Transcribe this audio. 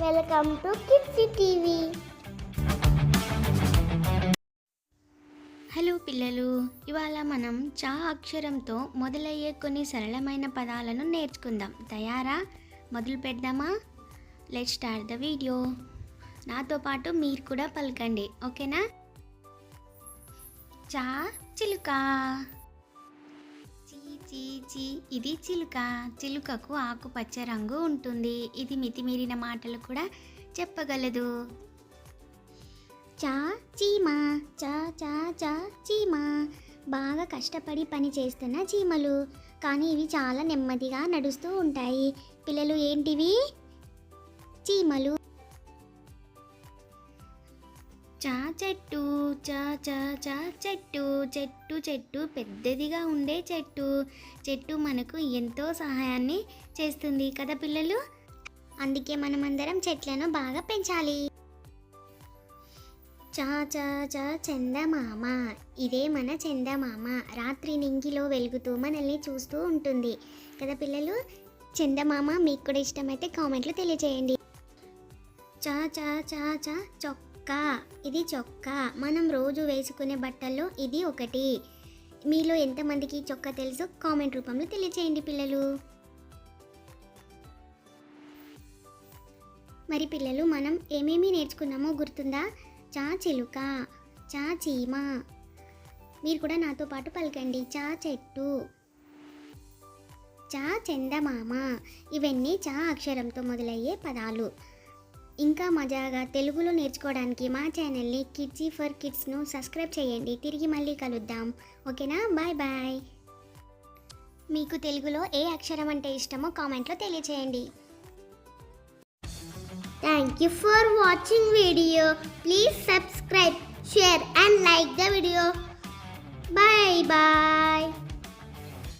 Welcome to kids TV. Hello పిల్లలు ఇవాళ మనం చా అక్షరంతో మొదలయ్యే కొన్ని సరళమైన పదాలను నేర్చుకుందాం. తయారా? మొదలు పెడదామా? లెట్ స్టార్ట్ ద వీడియో నాతో పాటు మీరు కూడా పలకండి ఓకేనా? చా చిలుకా. మిర్చి ఇది చిలుక. చిలుకకు ఆకుపచ్చ రంగు ఉంటుంది. ఇది మితిమీరిన మాటలు కూడా చెప్పగలదు. చా చీమా. చా చా చా చీమా. బాగా కష్టపడి పని చేస్తున్న చీమలు. కానీ ఇవి చాలా నెమ్మదిగా నడుస్తూ ఉంటాయి. పిల్లలు ఏంటివి? చీమలు. చా చెట్టు చా చా చా చెట్టు చెట్టు చెట్టు పెద్దదిగా ఉండే చెట్టు. చెట్టు మనకు ఎంతో సహాయాన్ని చేస్తుంది కదా పిల్లలు? అందుకే మనమందరం చెట్లను బాగా పెంచాలి. చా చా చా చందమామ. ఇదే మన చందమామ. రాత్రి నింగిలో వెలుగుతూ మనల్ని చూస్తూ ఉంటుంది కదా పిల్లలు? చందమామ మీకు కూడా ఇష్టమైతే కామెంట్లు తెలియజేయండి చా చా చా చా చొక్క చొక్కా ఇది చొక్కా. మనం రోజు వేసుకునే బట్టల్లో ఇది ఒకటి. మీలో ఎంతమందికి చొక్కా తెలుసు కామెంట్ రూపంలో తెలియచేయండి పిల్లలు. మరి పిల్లలు మనం ఏమేమి నేర్చుకున్నామో గుర్తుందా? చా చిలుక చా చీమ. మీరు కూడా నాతో పాటు పలకండి. చా చెట్టు చా చందమామ. ఇవన్నీ చా అక్షరంతో మొదలయ్యే పదాలు. ఇంకా మజాగా తెలుగులో నేర్చుకోవడానికి మా ఛానల్ని కిడ్జీ ఫర్ కిడ్స్ను సబ్స్క్రైబ్ చేయండి తిరిగి మళ్ళీ కలుద్దాం ఓకేనా బాయ్ బాయ్ మీకు తెలుగులో ఏ అక్షరం అంటే ఇష్టమో కామెంట్లో తెలియచేయండి Thank you for watching video. Please subscribe, share and like the video. Bye bye.